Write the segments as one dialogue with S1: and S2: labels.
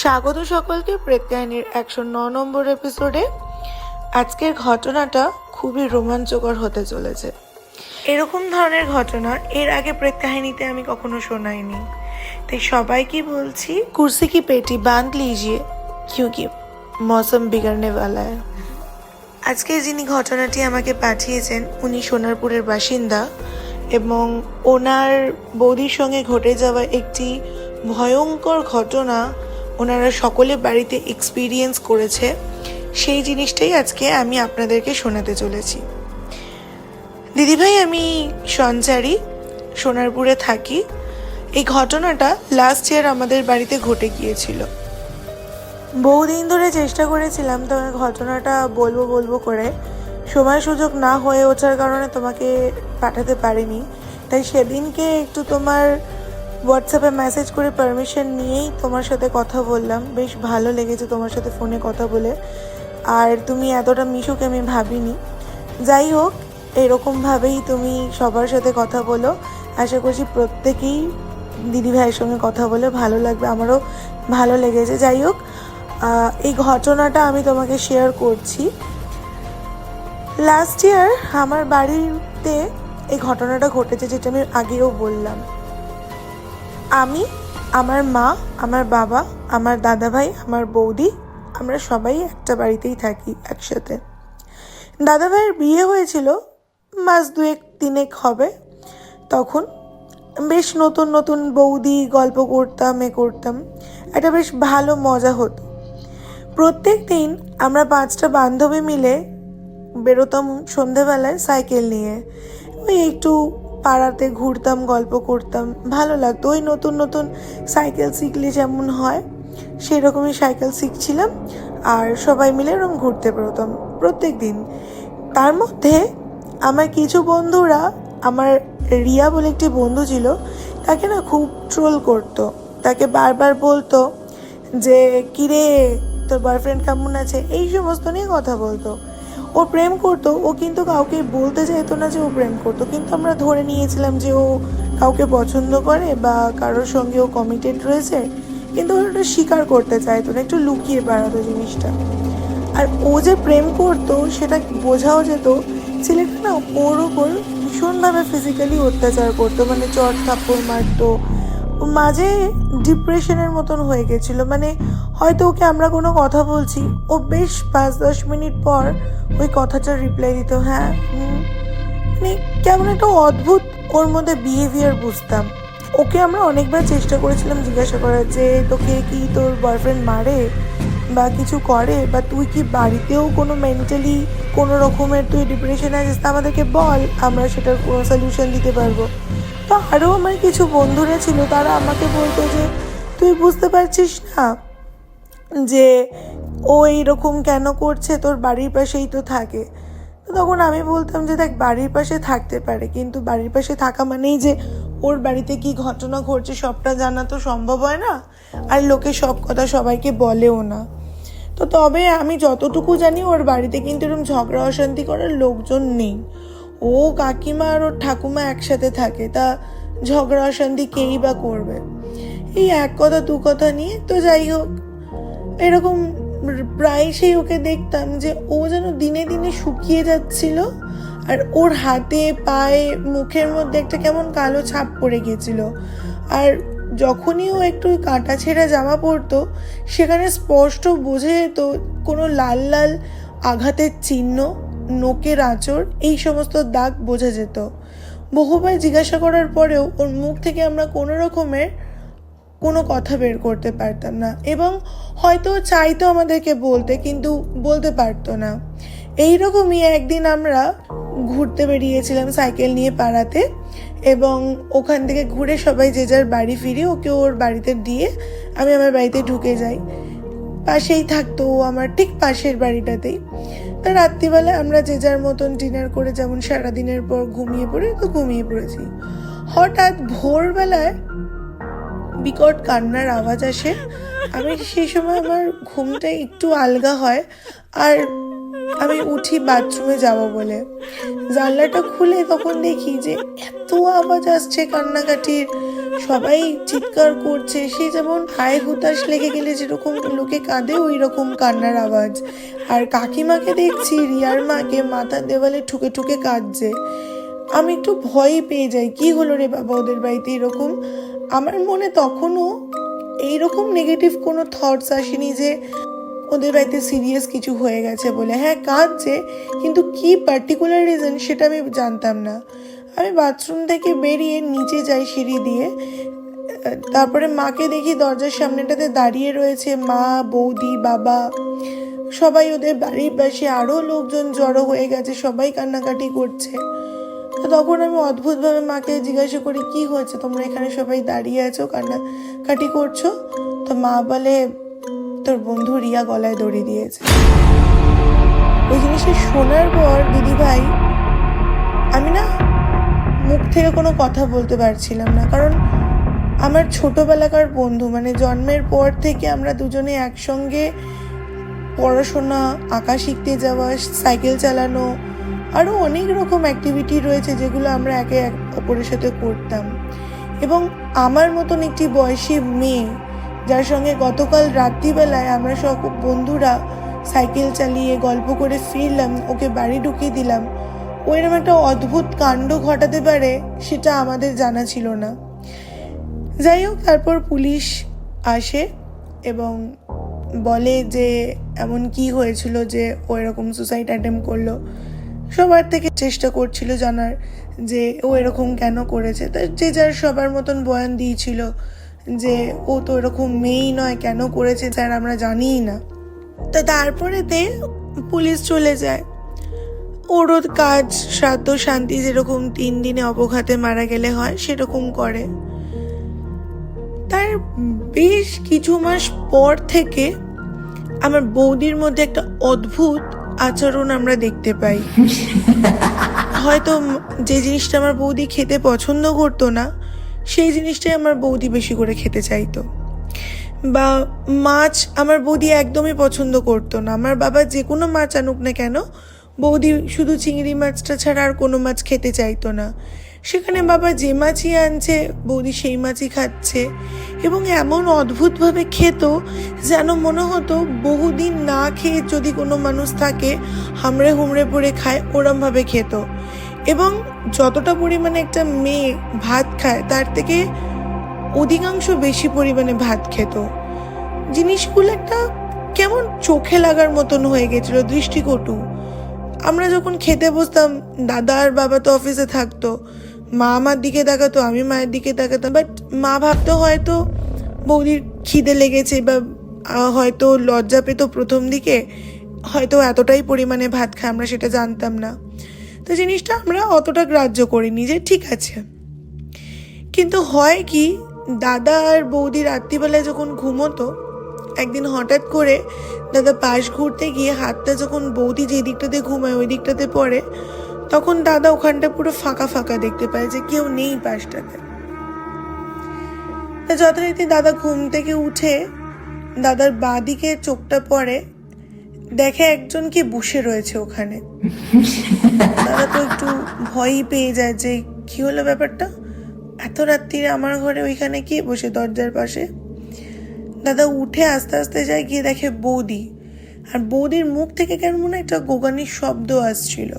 S1: স্বাগত সকলকে প্রেক্ষাহিনীর একশো ন নম্বর এপিসোডে আজকের ঘটনাটা খুবই রোমাঞ্চকর হতে চলেছে। এরকম ধরনের ঘটনা এর আগে প্রেক্ষাহিনীতে আমি কখনো শোনাইনি। তাই সবাইকে বলছি, কুর্সি কি পেটি বাঁধ লিজিয়ে, কিউ কি মৌসম বিগড়নে আজকে যিনি ঘটনাটি আমাকে পাঠিয়েছেন, উনি সোনারপুরের বাসিন্দা এবং ওনার বৌদির সঙ্গে ঘটে যাওয়া একটি ভয়ঙ্কর ঘটনা ওনারা সকলে বাড়িতে এক্সপিরিয়েন্স করেছে, সেই জিনিসটাই আজকে আমি আপনাদেরকে শোনাতে চলেছি। দিদিভাই, আমি সঞ্চারী, সোনারপুরে থাকি। এই ঘটনাটা লাস্ট ইয়ার আমাদের বাড়িতে ঘটে গিয়েছিল। বহুদিন ধরে চেষ্টা করেছিলাম তোমার ঘটনাটা বলব বলব করে। সময় সুযোগ না হয়ে ওঠার কারণে তোমাকে পাঠাতে পারিনি। তাই সেদিনকে একটু তোমার হোয়াটসঅ্যাপে মেসেজ করে পারমিশন নিয়েই তোমার সাথে কথা বললাম। বেশ ভালো লেগেছে তোমার সাথে ফোনে কথা বলে। আর তুমি এতটা মিশুক আমি ভাবিনি। যাই হোক এরকমভাবেই তুমি সবার সাথে কথা বলো। আশা করছি প্রত্যেকেই দিদি ভাইয়ের সঙ্গে কথা বলে ভালো লাগবে। আমারও ভালো লেগেছে। যাই হোক এই ঘটনাটা আমি তোমাকে শেয়ার করছি। লাস্ট ইয়ার আমার বাড়িতে এই ঘটনাটা ঘটেছে যেটা আমি আগেও বললাম। আমি, আমার মা, আমার বাবা, আমার দাদাভাই, আমার বৌদি, আমরা সবাই একটা বাড়িতেই থাকি একসাথে। দাদাভাইয়ের বিয়ে হয়েছিল মাস দুয়েক তিনেক হবে। তখন বেশ নতুন নতুন বৌদি গল্প করতাম, এ করতাম। একটা বেশ ভালো মজা হতো। প্রত্যেক দিন আমরা পাঁচটা বান্ধবী মিলে বেরোতাম সন্ধেবেলায় সাইকেল নিয়ে। ওই একটু পাড়াতে ঘুরতাম, গল্প করতাম, ভালো লাগতো। ওই নতুন নতুন সাইকেল শিখলে যেমন হয়, সেরকমই সাইকেল শিখছিলাম। আর সবাই মিলে এরকম ঘুরতে বেরোতাম প্রত্যেক দিন তার মধ্যে আমার কিছু বন্ধুরা, আমার রিয়া বলে একটি বন্ধু ছিল, তাকে না খুব ট্রোল করতো। তাকে বারবার বলতো যে, কিরে, তোর বয়ফ্রেন্ড কেমন আছে? এই সমস্ত নিয়ে কথা বলতো। ও প্রেম করতো, ও কিন্তু কাউকে বলতে চাইতো না যে ও প্রেম করতো। কিন্তু আমরা ধরে নিয়েছিলাম যে ও কাউকে পছন্দ করে বা কারোর সঙ্গে ও কমিটেড রয়েছে, কিন্তু ওটা স্বীকার করতে চাইতো না, একটু লুকিয়ে বেড়াতো জিনিসটা। আর ও যে প্রেম করতো, সেটা বোঝাও যেত, ছেলেটা না ওর ওপর ভীষণভাবে ফিজিক্যালি অত্যাচার করতো মানে চট থাপ্পড় মারতো। মাঝে ডিপ্রেশনের মতন হয়ে গেছিল মানে হয়তো ওকে আমরা কোনো কথা বলছি, ও বেশ পাঁচ দশ মিনিট পর ওই কথাটার রিপ্লাই দিত হ্যাঁ। মানে কেমন একটা অদ্ভুত ওর মধ্যে বিহেভিয়ার বুঝতাম। ওকে আমরা অনেকবার চেষ্টা করেছিলাম জিজ্ঞাসা করার যে, তোকে কি তোর বয়ফ্রেন্ড মারে বা কিছু করে? বা তুই কি বাড়িতেও কোনো মেন্টালি কোনো রকমের তুই ডিপ্রেশনে আছিস তা আমাদেরকে বল, আমরা সেটার কোনো সলিউশন দিতে পারব। তো আরও আমার কিছু বন্ধুরা ছিল, তারা আমাকে বলতো যে, তুই বুঝতে পারছিস না যে ও এইরকম কেন করছে? তোর বাড়ির পাশেই তো থাকে। তো তখন আমি বলতাম যে, দেখ, বাড়ির পাশে থাকতে পারে, কিন্তু বাড়ির পাশে থাকা মানেই যে ওর বাড়িতে কি ঘটনা ঘটছে সবটা জানা তো সম্ভব হয় না। আর লোকে সব কথা সবাইকে বলেও না। তো তবে আমি যতটুকু জানি, ওর বাড়িতে কিন্তু এরকম ঝগড়া অশান্তি করার লোকজন নেই। ও কাকিমা আর ওর ঠাকুমা একসাথে থাকে, তা ঝগড়া অশান্তি কেই বা করবে? এই এক কথা, দু কথা নিয়ে তো যাই হোক, এরকম প্রায়শই ওকে দেখতাম যে ও যেন দিনে দিনে শুকিয়ে যাচ্ছিল আর ওর হাতে, পায়ে, মুখের মধ্যে একটা কেমন কালো ছাপ পড়ে গিয়েছিল আর যখনই ও একটু কাঁটা ছেঁড়া জামা পরতো, সেখানে স্পষ্ট বোঝা যেত কোনো লাল লাল আঘাতের চিহ্ন নোকের আঁচড়, এই সমস্ত দাগ বোঝা যেত। বহুবার জিজ্ঞাসা করার পরেও ওর মুখ থেকে আমরা কোনো রকমের কোনো কথা বের করতে পারতাম না। এবং হয়তো চাইতো আমাদেরকে বলতে, কিন্তু বলতে পারতো না। এইরকমই একদিন আমরা ঘুরতে বেরিয়েছিলাম সাইকেল নিয়ে পাড়াতে, এবং ওখান থেকে ঘুরে সবাই যে যার বাড়ি ফিরে, ওকে ওর বাড়িতে দিয়ে আমি আমার বাড়িতে ঢুকে যাই। পাশেই থাকতো আমার ঠিক পাশের বাড়িটাতেই তো রাত্রিবেলা আমরা যে যার মতন ডিনার করে যেমন সারাদিনের পর ঘুমিয়ে পড়ে, তো ঘুমিয়ে পড়েছি। হঠাৎ ভোরবেলায় বিকট কান্নার আওয়াজ আসে। আমি সেই সময় আমার ঘুমটা একটু আলগা হয় আর আমি উঠি বাথরুমে যাব বলে। জানলাটা খুলে তখন দেখি যে এত আওয়াজ আসছে কান্নাকাটির। সবাই চিৎকার করছে, সে যেমন হায় হুতাশ লেগে গেলে যেরকম লোকে কাঁদে ওই রকম কান্নার আওয়াজ। আর কাকিমাকে দেখছি, রিয়ার মাকে মাথার দেওয়ালে ঠুকে ঠুকে কাঁদছে। আমি একটু ভয় পেয়ে যাই। কি হলো রে বাবা ওদের বাড়িতে এরকম? আমার মনে তখনও এইরকম নেগেটিভ কোনো থটস আসেনি যে ওদের বাড়িতে সিরিয়াস কিছু হয়ে গেছে বলে। হ্যাঁ কাঁদছে, কিন্তু কি পার্টিকুলার রিজন সেটা আমি জানতাম না। আমি বাথরুম থেকে বেরিয়ে নিচে যাই সিঁড়ি দিয়ে। তারপরে মাকে দেখি দরজার সামনেটাতে দাঁড়িয়ে রয়েছে মা, বৌদি, বাবা। সবাই ওদের বাড়ির পাশে আরও লোকজন জড়ো হয়ে গেছে, সবাই কান্নাকাটি করছে। তো তখন আমি অদ্ভুতভাবে মাকে জিজ্ঞাসা করি, কি হয়েছে? তোমরা এখানে সবাই দাঁড়িয়ে আছো? কান্নাকাটি করছ? তো মা বলে, তোর বন্ধু রিয়া গলায় দড়ি দিয়েছে। ওই জিনিসটা শোনার পর দিদি ভাই আমি না মুখ থেকে কোনো কথা বলতে পারছিলাম না। কারণ আমার ছোটবেলাকার বন্ধু মানে জন্মের পর থেকে আমরা দুজনে একসঙ্গে পড়াশোনা, আঁকা শিখতে যাওয়া, সাইকেল চালানো আরও অনেক রকম অ্যাক্টিভিটি রয়েছে যেগুলো আমরা একে এক অপরের সাথে করতাম। এবং আমার মতন একটি বয়সী মেয়ে, যার সঙ্গে গতকাল রাত্রিবেলায় আমরা সব বন্ধুরা সাইকেল চালিয়ে গল্প করে ফিরলাম, ওকে বাড়ি ঢুকিয়ে দিলাম। ও একটা অদ্ভুত কাণ্ড ঘটাতে পারে সেটা আমাদের জানা ছিল না। যাই হোক, তারপর পুলিশ আসে এবং বলে যে, এমন কি হয়েছিল যে ও এরকম সুসাইড অ্যাটেম্প করল। সবার থেকে চেষ্টা করছিল জানার যে ও এরকম কেন করেছে। তা যে যার সবার মতন বয়ান দিয়েছিল যে ও তো এরকম মেয়েই নয়, কেন করেছে স্যার আমরা জানিই না। তা তারপরেতে পুলিশ চলে যায়। ওরও কাজ, শ্রাদ্ধ, শান্তি যেরকম তিন দিনে অবঘাতে মারা গেলে হয়, সেরকম করে। তার বেশ কিছু মাস পর থেকে আমার বৌদির মধ্যে একটা অদ্ভুত আচরণ আমরা দেখতে পাই। হয়তো যে জিনিসটা আমার বৌদি খেতে পছন্দ করতো না, সেই জিনিসটাই আমার বৌদি বেশি করে খেতে চাইতো। বা মাছ আমার বৌদি একদমই পছন্দ করতো না। আমার বাবা যে কোনো মাছ আনুক না কেন, বৌদি শুধু চিংড়ি মাছটা ছাড়া আর কোনো মাছ খেতে চাইতো না। সেখানে বাবা যে মাছই আনছে, বৌদি সেই মাছই খাচ্ছে এবং এমন অদ্ভুতভাবে খেত যেন মনে হতো বহুদিন না খেয়ে যদি কোনো মানুষ থাকে, হামড়ে হুমড়ে পড়ে খায়, ওরমভাবে খেত। এবং যতটা পরিমাণে একটা মেয়ে ভাত খায়, তার থেকে অধিকাংশ বেশি পরিমাণে ভাত খেত। জিনিসগুলো একটা কেমন চোখে লাগার মতন হয়ে গেছিল, দৃষ্টিকটু। আমরা যখন খেতে বসতাম, দাদা আর বাবা তো অফিসে থাকতো মা আমার দিকে তাকাতো, আমি মায়ের দিকে তাকাতাম। বাট মা ভাবতো হয়তো বৌদির খিদে লেগেছে বা হয়তো লজ্জা পেত প্রথম দিকে। হয়তো এতটাই পরিমাণে ভাত খায়, আমরা সেটা জানতাম না। তো জিনিসটা আমরা অতটা গ্রাহ্য করিনি যে ঠিক আছে। কিন্তু হয় কি, দাদা আর বৌদি রাত্রিবেলায় যখন ঘুমোতো, একদিন হঠাৎ করে দাদা পাশ ঘুরতে গিয়ে হাতটা যখন বৌদি যে দিকটাতে ঘুমায় ওই দিকটাতে পড়ে। তখন দাদা ওখানটা পুরো ফাঁকা ফাঁকা দেখতে পায় যে কেউ নেই পাশটাতে। যথারীতি দাদা ঘুম থেকে উঠে দাদার বাঁ দিকে চোখটা পড়ে, দেখে একজন কি বসে রয়েছে ওখানে। দাদা তো একটু ভয়ই পেয়ে যায় যে কি হলো ব্যাপারটা? এত রাত্রিরে আমার ঘরে ওইখানে কে বসে দরজার পাশে? দাদা উঠে আস্তে আস্তে যায়, গিয়ে দেখে বৌদি। আর বৌদির মুখ থেকে কেমন একটা গোগানির শব্দ আসছিল।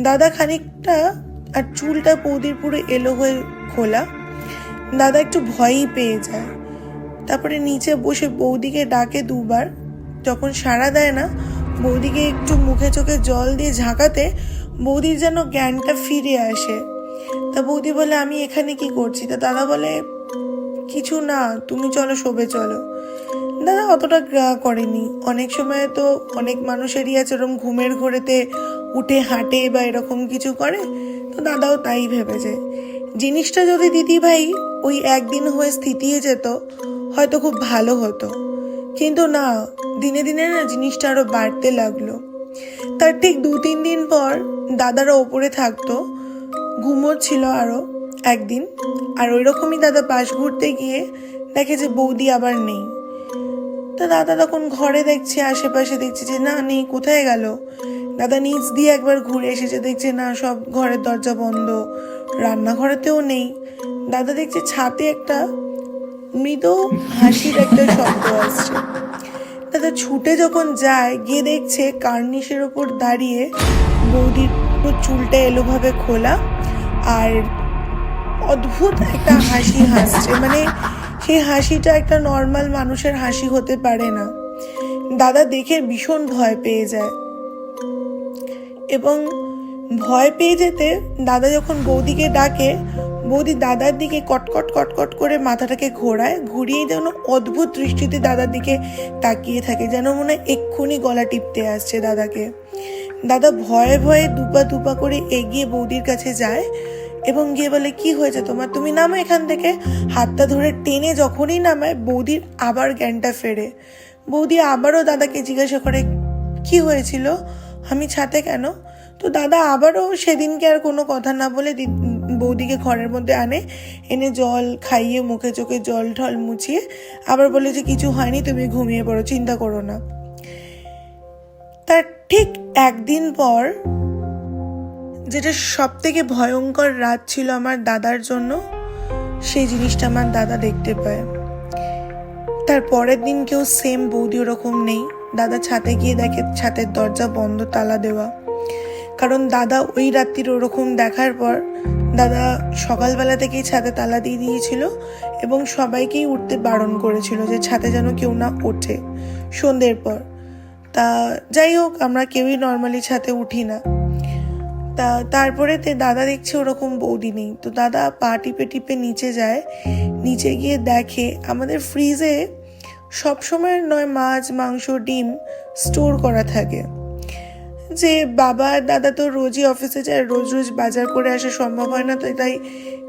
S1: দাদা খানিকটা আর চুলটা বৌদির পুরো এলো হয়ে খোলা। দাদা একটু ভয়ই পেয়ে যায়। তারপরে নিচে বসে বৌদিকে ডাকে দুবার। যখন সাড়া দেয় না, বৌদিকে একটু মুখে চোখে জল দিয়ে ঝাঁকাতে বৌদির যেন জ্ঞানটা ফিরে আসে। তা বৌদি বলে, আমি এখানে কি করছি? তা দাদা বলে, কিছু না, তুমি চলো, শোবে চলো। দাদা অতটা করেনি। অনেক সময় তো অনেক মানুষেরই আছে এরকম ঘুমের ঘোরেতে উঠে হাঁটে বা এরকম কিছু করে, তো দাদাও তাই ভেবেছে। জিনিসটা যদি দিদি ভাই ওই একদিন হয়ে স্থিতিয়ে যেত, হয়তো খুব ভালো হতো। কিন্তু না, দিনে দিনে না জিনিসটা আরও বাড়তে লাগল। তার ঠিক দু তিন দিন পর দাদারা ওপরে থাকতো ঘুমোচ্ছিল আরও একদিন। আর ওই রকমই দাদা পাশ ঘুরতে গিয়ে দেখে যে বৌদি আবার নেই। তা দাদা তখন ঘরে দেখছে, আশেপাশে দেখছে যে, না, নেই, কোথায় গেল? দাদা নিচ দিয়ে একবার ঘুরে এসেছে, দেখছে, না, সব ঘরের দরজা বন্ধ, রান্নাঘরেতেও নেই। দাদা দেখছে ছাদে একটা মৃদু হাসির একটা শব্দ আসছে। দাদা ছুটে যখন যায়, গিয়ে দেখছে কার্নিশের ওপর দাঁড়িয়ে বৌদির চুলটা এলোভাবে খোলা, আর অদ্ভুত একটা হাসি হাসছে। মানে সেই হাসিটা একটা নর্মাল মানুষের হাসি হতে পারে না। দাদা দেখে ভীষণ ভয় পেয়ে যায়। এবং ভয় পেয়ে যেতে দাদা যখন বৌদিকে ডাকে, বৌদি দাদার দিকে কটকট কটকট করে মাথাটাকে ঘোরায়, ঘুরিয়ে যেন অদ্ভুত দৃষ্টিতে দাদার দিকে তাকিয়ে থাকে, যেন মনে হয় এক্ষুনি গলা টিপতে আসছে দাদাকে। দাদা ভয়ে ভয়ে দুপা দুপা করে এগিয়ে বৌদির কাছে যায়। এবং গিয়ে বলে, কি হয়েছে তোমার? তুমি নামো এখান থেকে। হাতটা ধরে টেনে যখনই নামায়, বৌদির আবার জ্ঞানটা ফেরে। বৌদি আবারও দাদাকে জিজ্ঞাসা করে, কি হয়েছিল? আমি ছাতে কেন? তো দাদা আবারও সেদিনকে আর কোনো কথা না বলে বৌদিকে ঘরের মধ্যে আনে, এনে জল খাইয়ে মুখে চোখে জল ঢল মুছিয়ে আবার বলে যে, কিছু হয়নি, তুমি ঘুমিয়ে পড়ো, চিন্তা করো না। তার ঠিক একদিন পর যেটা সব থেকে ভয়ঙ্কর রাত ছিল আমার দাদার জন্য, সেই জিনিসটা আমার দাদা দেখতে পায়। তার পরের দিন কেউ সেম বৌদি ওরকম নেই। দাদা ছাতে গিয়ে দেখে ছাতের দরজা বন্ধ, তালা দেওয়া। কারণ দাদা ওই রাত্রির ওরকম দেখার পর, দাদা সকালবেলা থেকেই ছাদে তালা দিয়ে দিয়েছিল এবং সবাইকেই উঠতে বারণ করেছিল যে ছাদে যেন কেউ না ওঠে সন্ধ্যের পর। তা যাই হোক, আমরা কেউই নর্মালি ছাদে উঠি না। তা, তারপরে তে দাদা দেখছে ওরকম বৌদি নেই। তো দাদা পা টিপে টিপে নিচে যায়, নিচে গিয়ে দেখে আমাদের ফ্রিজে সবসময় নয় মাছ, মাংস, ডিম স্টোর করা থাকে। যে বাবা দাদা তো রোজই অফিসে যায়, রোজ রোজ বাজার করে আসা সম্ভব হয় না, তো তাই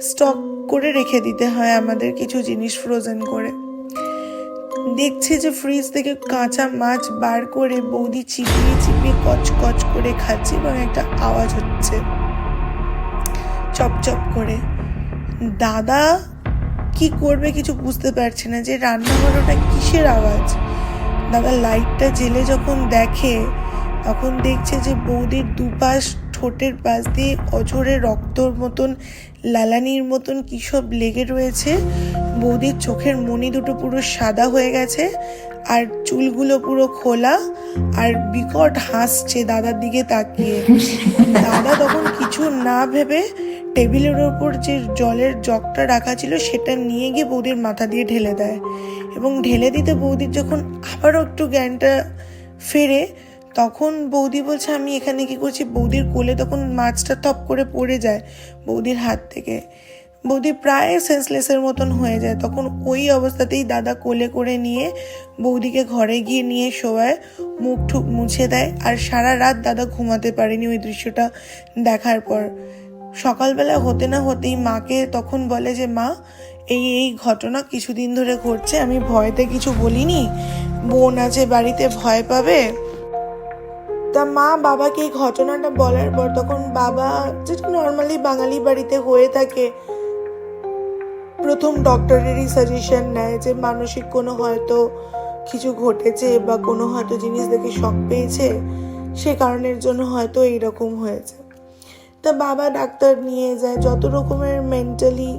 S1: স্টক করে রেখে দিতে হয় আমাদের কিছু জিনিস ফ্রোজেন করে। দেখছে যে ফ্রিজ থেকে কাঁচা মাছ বার করে বৌদি চিপিয়ে চিপিয়ে কচ কচ করে খাচ্ছে এবং একটা আওয়াজ হচ্ছে। চপ চপ করে। দাদা কি করবে কিছু বুঝতে পারছে না যে রান্নাঘর ওটা কিসের আওয়াজ? দাদা লাইটটা জেলে যখন দেখে, তখন দেখছে যে বৌদির দুপাশ ঠোঁটের পাশ দিয়ে অঝরে রক্তর মতন, লালানির মতন কী সব লেগে রয়েছে। বৌদির চোখের মনি দুটো পুরো সাদা হয়ে গেছে। আর চুলগুলো পুরো খোলা আর বিকট হাসছে দাদার দিকে তাকিয়ে। দাদা তখন কিছু না ভেবে টেবিলের ওপর যে জলের জগটা রাখা ছিল সেটা নিয়ে গিয়ে বৌদির মাথা দিয়ে ঢেলে দেয় এবং ঢেলে দিতে বৌদির যখন আবারও একটু জ্ঞানটা ফেরে, তখন বৌদি বলছে, আমি এখানে কি করছি? বৌদির কোলে তখন মাছটা থপ করে পড়ে যায় বৌদির হাত থেকে। বৌদি প্রায় সেন্সলেসের মতন হয়ে যায়। তখন ওই অবস্থাতেই দাদা কোলে করে নিয়ে বৌদিকে ঘরে গিয়ে নিয়ে শোয়ায়, মুখ ঠুক মুছে দেয় আর সারা রাত দাদা ঘুমাতে পারেনি ওই দৃশ্যটা দেখার পর। সকালবেলা হতে না হতেই মাকে তখন বলে যে, মা, এই এই ঘটনা কিছুদিন ধরে ঘটছে, আমি ভয়তে কিছু বলিনি। বোন আছে বাড়িতে ভয় পাবে? তা মা বাবাকে এই ঘটনাটা বলার পর তখন বাবা যেটা নর্মালি বাঙালি বাড়িতে হয়ে থাকে। প্রথম ডক্টরেরই সাজেশন নেয় যে মানসিক কোনো হয়তো কিছু ঘটেছে বা কোনো হয়তো জিনিস দেখে শখ পেয়েছে, সে কারণের জন্য হয়তো এইরকম হয়েছে। তা বাবা ডাক্তার নিয়ে যায়, যত রকমের মেন্টালি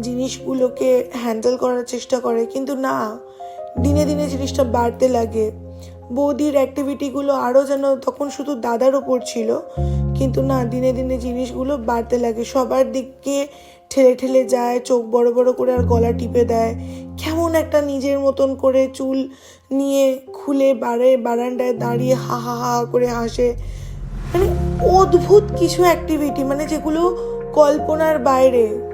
S1: জিনিসগুলোকে হ্যান্ডেল করার চেষ্টা করে, কিন্তু না, দিনে দিনে জিনিসটা বাড়তে লাগে। বৌদির অ্যাক্টিভিটিগুলো আরও যেন তখন শুধু দাদার ওপর ছিল, কিন্তু না, দিনে দিনে জিনিসগুলো বাড়তে লাগে। সবার দিককে ঠেলে ঠেলে যায়, চোখ বড় বড় করে আর গলা টিপে দেয়। কেমন একটা নিজের মতন করে চুল নিয়ে খুলে বাড়ে বারান্দায় দাঁড়িয়ে হা হা হা করে হাসে। মানে অদ্ভুত কিছু অ্যাক্টিভিটি মানে যেগুলো কল্পনার বাইরে।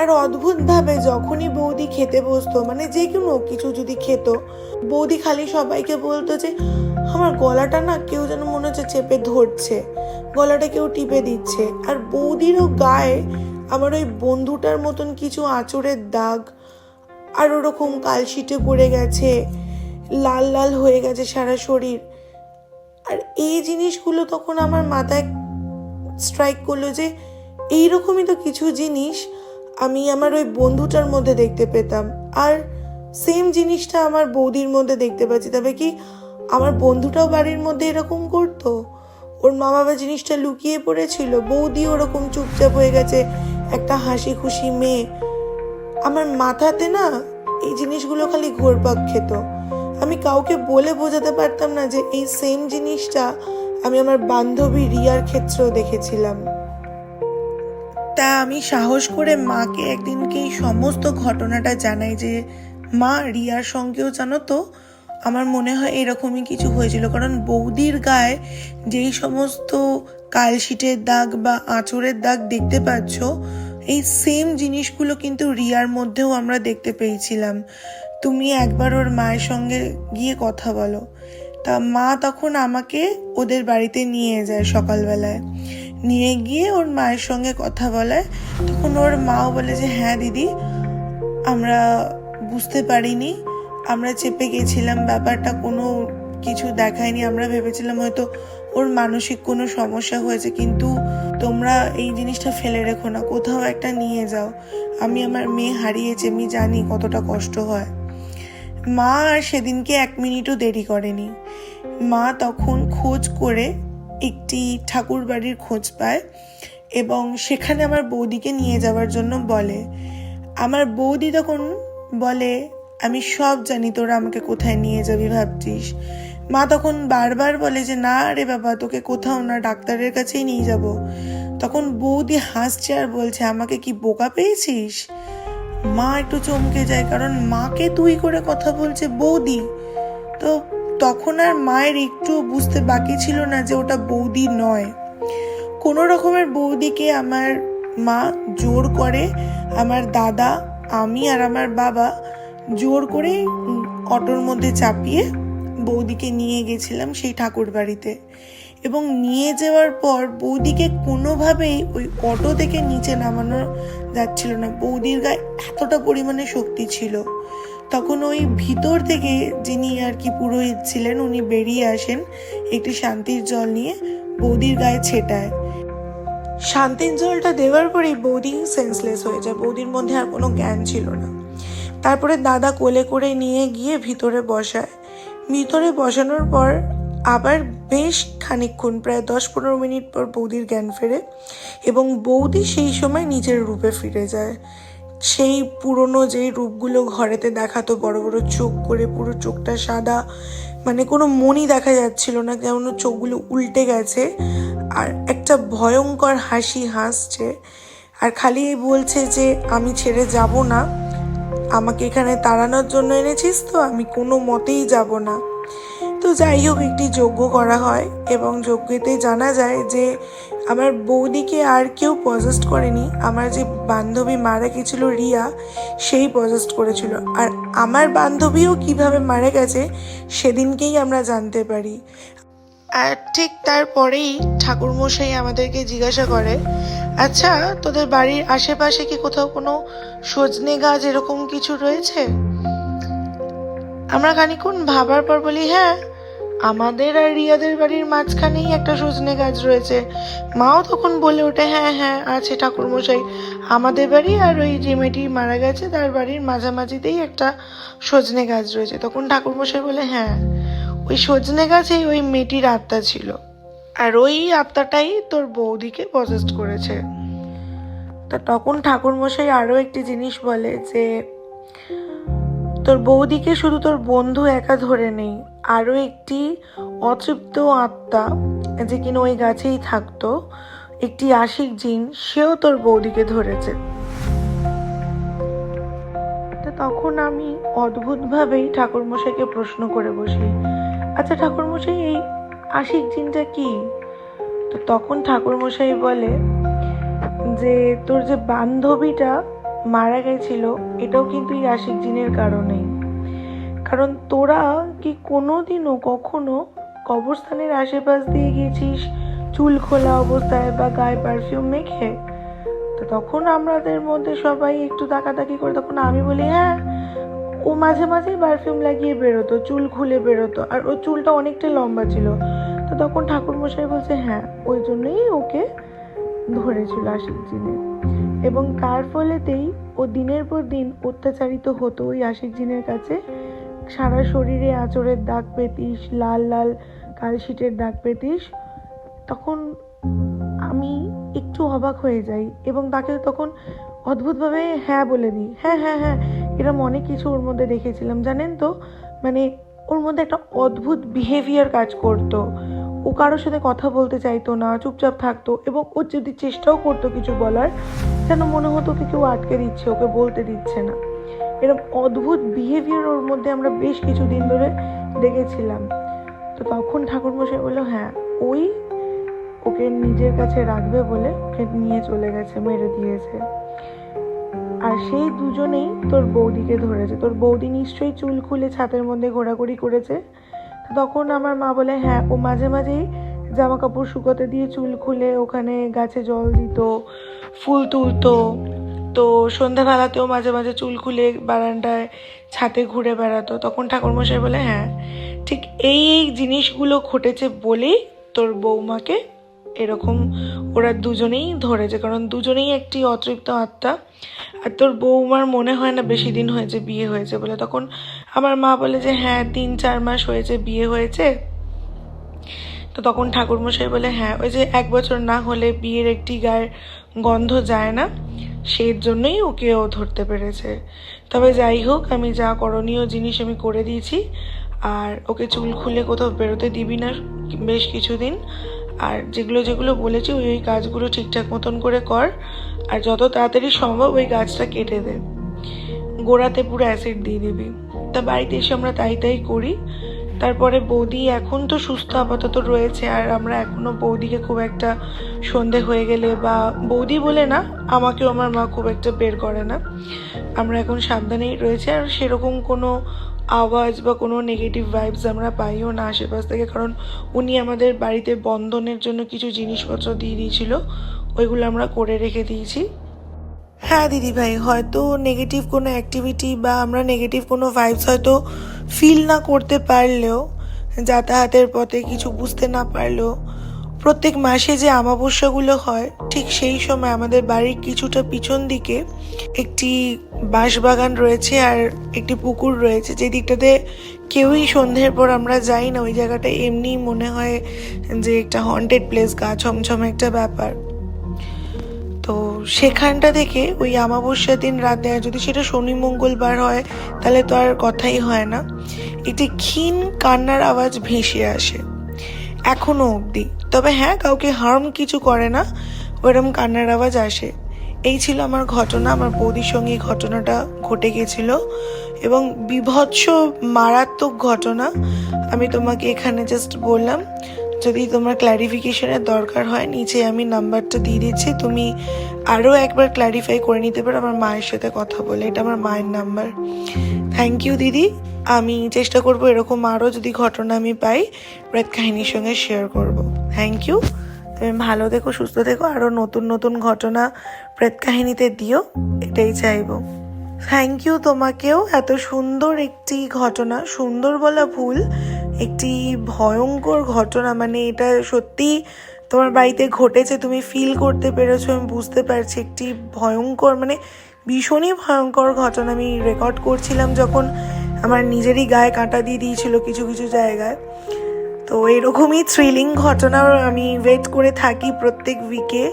S1: আর অদ্ভুতভাবে যখনই বৌদি খেতে বসতো মানে যে কোনো কিছু যদি খেত, বৌদি খালি সবাইকে বলতো যে, আমার গলাটা না কেউ যেন মনে হচ্ছে চেপে ধরছে, গলাটা কেউ টিপে দিচ্ছে। আর বৌদিরও গায়ে আমার ওই বন্ধুটার মতন কিছু আঁচড়ের দাগ, আর ওরকম কালশিটে পড়ে গেছে, লাল লাল হয়ে গেছে সারা শরীর। আর এই জিনিসগুলো তখন আমার মাথায় স্ট্রাইক করল যে, এইরকমই তো কিছু জিনিস আমি আমার ওই বন্ধুটার মধ্যে দেখতে পেতাম। আর সেম জিনিসটা আমার বৌদির মধ্যে দেখতে পাচ্ছি। তবে কি আমার বন্ধুটাও বাড়ির মধ্যে এরকম করতো? ওর মা বাবা জিনিসটা লুকিয়ে পড়েছিল। বৌদি ওরকম চুপচাপ হয়ে গেছে। একটা হাসি খুশি মেয়ে। আমার মাথাতে না এই জিনিসগুলো খালি ঘোরপাক খেত। আমি কাউকে বলে বোঝাতে পারতাম না যে এই সেম জিনিসটা আমি আমার বান্ধবী রিয়ার ক্ষেত্রেও দেখেছিলাম। তা আমি সাহস করে মাকে একদিনকে এই সমস্ত ঘটনাটা জানাই যে, মা, রিয়ার সঙ্গেও জানো তো, আমার মনে হয় এরকমই কিছু হয়েছিল। কারণ বৌদির গায়ে যেই সমস্ত কালশিটের দাগ বা আঁচড়ের দাগ দেখতে পাচ্ছ, এই সেম জিনিসগুলো কিন্তু রিয়ার মধ্যেও আমরা দেখতে পেয়েছিলাম। তুমি একবার ওর মায়ের সঙ্গে গিয়ে কথা বলো। তা মা তখন আমাকে ওদের বাড়িতে নিয়ে যায় সকালবেলায়। নিয়ে গিয়ে ওর মায়ের সঙ্গে কথা বলায়। তখন ওর মাও বলে যে হ্যাঁ দিদি, আমরা বুঝতে পারিনি। আমরা চেপে গেছিলাম, ব্যাপারটা কোনো কিছু দেখায়নি। আমরা ভেবেছিলাম হয়তো ওর মানসিক কোনো সমস্যা হয়েছে, কিন্তু তোমরা এই জিনিসটা ফেলে রেখো না। কোথাও একটা নিয়ে যাও। আমি আমার মেয়ে হারিয়েছি, আমি জানি কতটা কষ্ট হয়। মা আর সেদিনকে এক মিনিটও দেরি করেনি। মা তখন খোঁজ করে একটি ঠাকুর বাড়ির খোঁজ পায় এবং সেখানে আমার বৌদিকে নিয়ে যাওয়ার জন্য বলে। আমার বৌদি তখন বলে, আমি সব জানি, তোরা আমাকে কোথায় নিয়ে যাবি ভাবছিস? মা তখন বারবার বলে যে, না রে বাবা, তোকে কোথাও না, ডাক্তারের কাছেই নিয়ে যাব। তখন বৌদি হাসছে আর বলছে, আমাকে কি বোকা পেয়েছিস? মা একটু চমকে যায়, কারণ মাকে তুই করে কথা বলছে বৌদি। তো তখন আর মায়ের একটু বুঝতে বাকি ছিল না যে ওটা বৌদি নয়। কোনো রকমের বৌদিকে আমার মা জোর করে, আমার দাদা, আমি আর আমার বাবা জোর করে অটোর মধ্যে চাপিয়ে বৌদিকে নিয়ে গেছিলাম সেই ঠাকুর বাড়িতে এবং নিয়ে যাওয়ার পর বৌদিকে কোনোভাবেই ওই অটো থেকে নিচে নামানো যাচ্ছিল না। বৌদির গায়ে এতটা পরিমাণে শক্তি ছিল। তখন ওই ভিতর থেকে যিনি আর কি পুরোহিত ছিলেন, উনি বেরিয়ে আসেন একটি শান্তির জল নিয়ে বৌদির গায়ে ছেটায়। শান্তির জলটা দেওয়ার পরেই বৌদি সেন্সলেস হয়ে যায়। বৌদির মধ্যে আর কোনো জ্ঞান ছিল না। তারপরে দাদা কোলে করে নিয়ে গিয়ে ভিতরে বসায়। ভিতরে বসানোর পর আবার বেশ খানিকক্ষণ, প্রায় দশ পনেরো মিনিট পর বৌদির জ্ঞান ফেরে এবং বৌদি সেই সময় নিজের রূপে ফিরে যায়। সেই পুরনো যেই রূপগুলো ঘরেতে দেখাতো, বড় বড় চোখ করে পুরো চোখটা সাদা মানে কোনো মনই দেখা যাচ্ছিল না কেমন চোখগুলো উল্টে গেছে, আর একটা ভয়ঙ্কর হাসি হাসছে, আর খালি বলছে যে, আমি ছেড়ে যাব না, আমাকে এখানে তাড়ানোর জন্য এনেছিস তো, আমি কোনো মতেই যাব না। তো যাই হোক একটি যজ্ঞ করা হয় এবং যজ্ঞেতে জানা যায় যে আমার বৌদিকে আর কেউ পজেস্ট করেনি। আমার যে বান্ধবী মারা গেছিল রিয়া, সেই পজেস্ট করেছিল। আর আমার বান্ধবীও কীভাবে মারা গেছে, সেদিনকেই আমরা জানতে পারি। আর ঠিক তারপরেই ঠাকুরমশাই আমাদেরকে জিজ্ঞাসা করে আচ্ছা তোদের বাড়ির আশেপাশে কি কোথাও কোনো সজনে গাছ এরকম কিছু রয়েছে? আমরা খানিক্ষণ ভাবার পর বলি হ্যাঁ আমাদের আর রিয়াদের বাড়ির মাঝখানেই একটা সজনে গাছ রয়েছে। মাও তখন বলে ওঠে হ্যাঁ হ্যাঁ আছে ঠাকুরমশাই। আমাদের বাড়ি আর ওই যে মেয়েটি মারা গেছে, তার বাড়ির মাঝামাঝিতেই একটা সজনে গাছ রয়েছে। তখন ঠাকুরমশাই বলে হ্যাঁ ওই সজনে গাছেই ওই মেয়েটির আত্মা ছিল। আর ওই আত্মাটাই তোর বৌদিকে পজেস্ট করেছে। তা তখন ঠাকুরমশাই আরও একটি জিনিস বলে যে তোর বৌদিকে শুধু তোর বন্ধু একা ধরে নেই, আরও একটি অতৃপ্ত আত্মা যে কিনা ওই গাছেই থাকতো, একটি আশিক জিন, সেও তোর বৌদিকে ধরেছে। তখন আমি অদ্ভুতভাবেই ঠাকুরমশাইকে প্রশ্ন করে বসি আচ্ছা ঠাকুরমশাই, এই আশিক জিনটা কি? তো তখন ঠাকুরমশাই বলে যে, তোর যে বান্ধবীটা মারা গেছিল, এটাও কিন্তু এই আশিক জিনের কারণেই। কারণ তোরা কি কোনোদিনও কখনো কবরস্থানের আশেপাশ দিয়ে গেছিস চুল খোলা অবস্থায় বা গায়ে পারফিউম মেখে? তো তখন আমাদের মধ্যে সবাই একটু তাকাতাকি করে, তখন আমি বলি হ্যাঁ ও মাঝে মাঝে পারফিউম লাগিয়ে বেরোতো, চুল খুলে বেরোতো। আর ওর চুলটা অনেকটা লম্বা ছিল। তো তখন ঠাকুরমশাই বলছে হ্যাঁ ওই জন্যই ওকে ধরেছিল আশিক জিনে এবং তার ফলেতেই ও দিনের পর দিন অত্যাচারিত হতো ওই আশিক জিনের কাছে। সারা শরীরে আঁচড়ের দাগ পেতিস, লাল লাল কালশিটের দাগ পেতিস। তখন আমি একটু অবাক হয়ে যাই এবং তাকে তখন অদ্ভুতভাবে হ্যাঁ বলে দিই। হ্যাঁ হ্যাঁ হ্যাঁ এরম অনেক কিছু ওর মধ্যে দেখেছিলাম, জানেন তো? মানে ওর মধ্যে একটা অদ্ভুত বিহেভিয়ার কাজ করতো। ও কারোর সাথে কথা বলতে চাইতো না, চুপচাপ থাকতো এবং ও যদি চেষ্টাও করতো কিছু বলার, যেন মনে হতো ওকে কেউ আটকে দিচ্ছে, ওকে বলতে দিচ্ছে না। এরকম অদ্ভুত বিহেভিয়ার ওর মধ্যে আমরা বেশ কিছুদিন ধরে দেখেছিলাম। তো তখন ঠাকুরমশাই বলল হ্যাঁ ওই ওকে নিজের কাছে রাখবে বলে ওকে নিয়ে চলে গেছে, মেরে দিয়েছে। আর সেই দুজনেই তোর বৌদিকে ধরেছে। তোর বৌদি নিশ্চয়ই চুল খুলে ছাতের মধ্যে ঘোরাঘুরি করেছে। তখন আমার মা বলে হ্যাঁ ও মাঝে মাঝেই জামা কাপড় শুকোতে দিয়ে চুল খুলে ওখানে গাছে জল দিত, ফুল তুলতো। তো সন্ধ্যাবেলাতেও মাঝে মাঝে চুল খুলে বারান্দায় ছাতে ঘুরে বেড়াতো। তখন ঠাকুরমশাই বলে হ্যাঁ ঠিক এই এই জিনিসগুলো ঘটেছে বলেই তোর বৌমাকে এরকম ওরা দুজনেই ধরেছে, কারণ দুজনেই একটি অতৃপ্ত আত্মা। আর তোর বৌমার মনে হয় না বেশি দিন হয়েছে, বিয়ে হয়েছে বলে। তখন আমার মা বলে যে হ্যাঁ তিন, চার মাস হয়েছে, বিয়ে হয়েছে। তো তখন ঠাকুরমশাই বলে হ্যাঁ ওই যে এক বছর না হলে বিয়ের একটি গায়ের গন্ধ যায় না সেই জন্যই ওকে ও ধরতে পেরেছে। তবে যাই হোক, আমি যা করণীয় জিনিস আমি করে দিয়েছি। আর ওকে চুল খুলে কোথাও বেরোতে দিবি না, বেশ কিছুদিন। আর যেগুলো যেগুলো বলেছি, ওই ওই গাছগুলো ঠিকঠাক মতন করে কর। আর যত তাড়াতাড়ি সম্ভব ওই গাছটা কেটে দে। গোড়াতে পুরো অ্যাসিড দিয়ে দিবি। তা বাড়িতে এসে আমরা তাই তাই করি। তারপরে বৌদি এখন তো সুস্থ আপাতত রয়েছে, আর আমরা এখনও বৌদিকে খুব একটা সন্ধে হয়ে গেলে বা বৌদি বলে না, আমাকেও আমার মা খুব একটা বের করে না। আমরা এখন সাবধানেই রয়েছে, আর সেরকম কোনো আওয়াজ বা কোনো নেগেটিভ ভাইবস আমরা পাইও না আশেপাশ থেকে, কারণ উনি আমাদের বাড়িতে বন্ধনের জন্য কিছু জিনিসপত্র দিয়ে দিয়েছিল, ওইগুলো আমরা করে রেখে দিয়েছি। হ্যাঁ দিদি ভাই, হয়তো নেগেটিভ কোনো অ্যাক্টিভিটি বা আমরা নেগেটিভ কোনো ভাইবস হয়তো ফিল না করতে পারলেও, যাতায়াতের পথে কিছু বুঝতে না পারলেও প্রত্যেক মাসে যে আমাবস্যাগুলো হয়, ঠিক সেই সময় আমাদের বাড়ির কিছুটা পিছন দিকে একটি বাঁশবাগান রয়েছে আর একটি পুকুর রয়েছে। যে দিকটাতে কেউই সন্ধ্যের পর আমরা যাই না, ওই জায়গাটা এমনি মনে হয় যে একটা হন্টেড প্লেস গা ছমছম একটা ব্যাপার। তো সেখানটা থেকে ওই অমাবস্যার দিন রাতে, আর যদি সেটা শনি, মঙ্গলবার হয়, তাহলে তো আর কথাই হয় না। একটি ক্ষীণ কান্নার আওয়াজ ভেসে আসে। এখনও অবধি। তবে হ্যাঁ কাউকে হার্ম কিছু করে না। ওরম কান্নার আওয়াজ আসে। এই ছিল আমার ঘটনা, আমার বৌদির সঙ্গে ঘটনাটা ঘটে গেছিল। এবং বিভৎস, মারাত্মক ঘটনা, আমি তোমাকে এখানে জাস্ট বললাম। যদি তোমার ক্ল্যারিফিকেশনের দরকার হয়, নিচে আমি নাম্বারটা দিয়ে দিচ্ছি। তুমি আরও একবার ক্ল্যারিফাই করে নিতে পারো আমার মায়ের সাথে কথা বলে। এটা আমার মায়ের নাম্বার। থ্যাংক ইউ দিদি। আমি চেষ্টা করব এরকম আরও যদি ঘটনা আমি পাই প্রেত কাহিনীর সঙ্গে শেয়ার করব। থ্যাংক ইউ তুমি ভালো দেখো সুস্থ থেকো। আরও নতুন নতুন ঘটনা প্রেত কাহিনীতে দিও। এটাই চাইব। থ্যাংক ইউ তোমাকেও। এত সুন্দর একটি ঘটনা। সুন্দর বলা ভুল। একটি ভয়ঙ্কর ঘটনা মানে এটা সত্যি তোমার বাড়িতে ঘটেছে, তুমি ফিল করতে পেরেছ, আমি বুঝতে পারছি। একটি ভয়ঙ্কর মানে ভীষণই ভয়ঙ্কর ঘটনা আমি রেকর্ড করছিলাম যখন আমার নিজেরই গায়ে কাঁটা দিয়ে দিয়েছিল কিছু কিছু জায়গায়। তো এরকমই থ্রিলিং ঘটনা আমি ওয়েট করে থাকি প্রত্যেক উইকে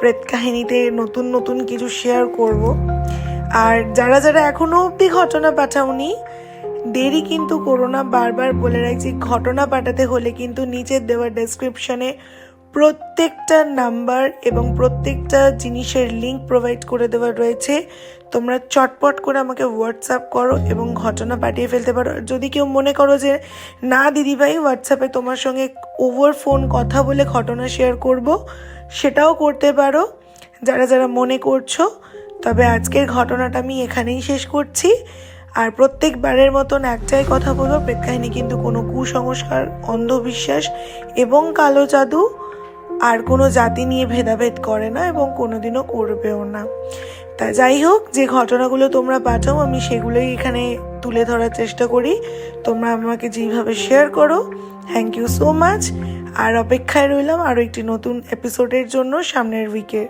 S1: প্রেত কাহিনীতে নতুন নতুন কিছু শেয়ার করব। আর যারা যারা এখনও অবধি ঘটনা পাঠাওনি দেরি কিন্তু করো না, বারবার বলে রাখছি, ঘটনা পাঠাতে হলে কিন্তু নিচের দেওয়া ডেসক্রিপশনে প্রত্যেকটা নাম্বার এবং প্রত্যেকটা জিনিসের লিংক প্রোভাইড করে দেওয়া রয়েছে। তোমরা চটপট করে আমাকে হোয়াটসঅ্যাপ করো এবং ঘটনা পাঠিয়ে ফেলতে পারো। যদি কেউ মনে করো যে, না, দিদিভাই হোয়াটসঅ্যাপে তোমার সঙ্গে ওভার ফোন কথা বলে ঘটনা শেয়ার করব, সেটাও করতে পারো। যারা যারা মনে করছ, তবে আজকের ঘটনাটা আমি এখানেই শেষ করছি। আর প্রত্যেকবারের মতন একটাই কথা বলব প্রেক্ষাহিনী কিন্তু কোনো কুসংস্কার, অন্ধবিশ্বাস এবং কালো জাদু আর কোনো জাতি নিয়ে ভেদাভেদ করে না এবং কোনোদিনও করবেও না। তা যাই হোক, যে ঘটনাগুলো তোমরা পাঠাও আমি সেগুলোই এখানে তুলে ধরার চেষ্টা করি। তোমরা আমাকে যেইভাবে শেয়ার করো থ্যাংক ইউ সো মাচ আর অপেক্ষায় রইলাম আরও একটি নতুন এপিসোডের জন্য সামনের উইকে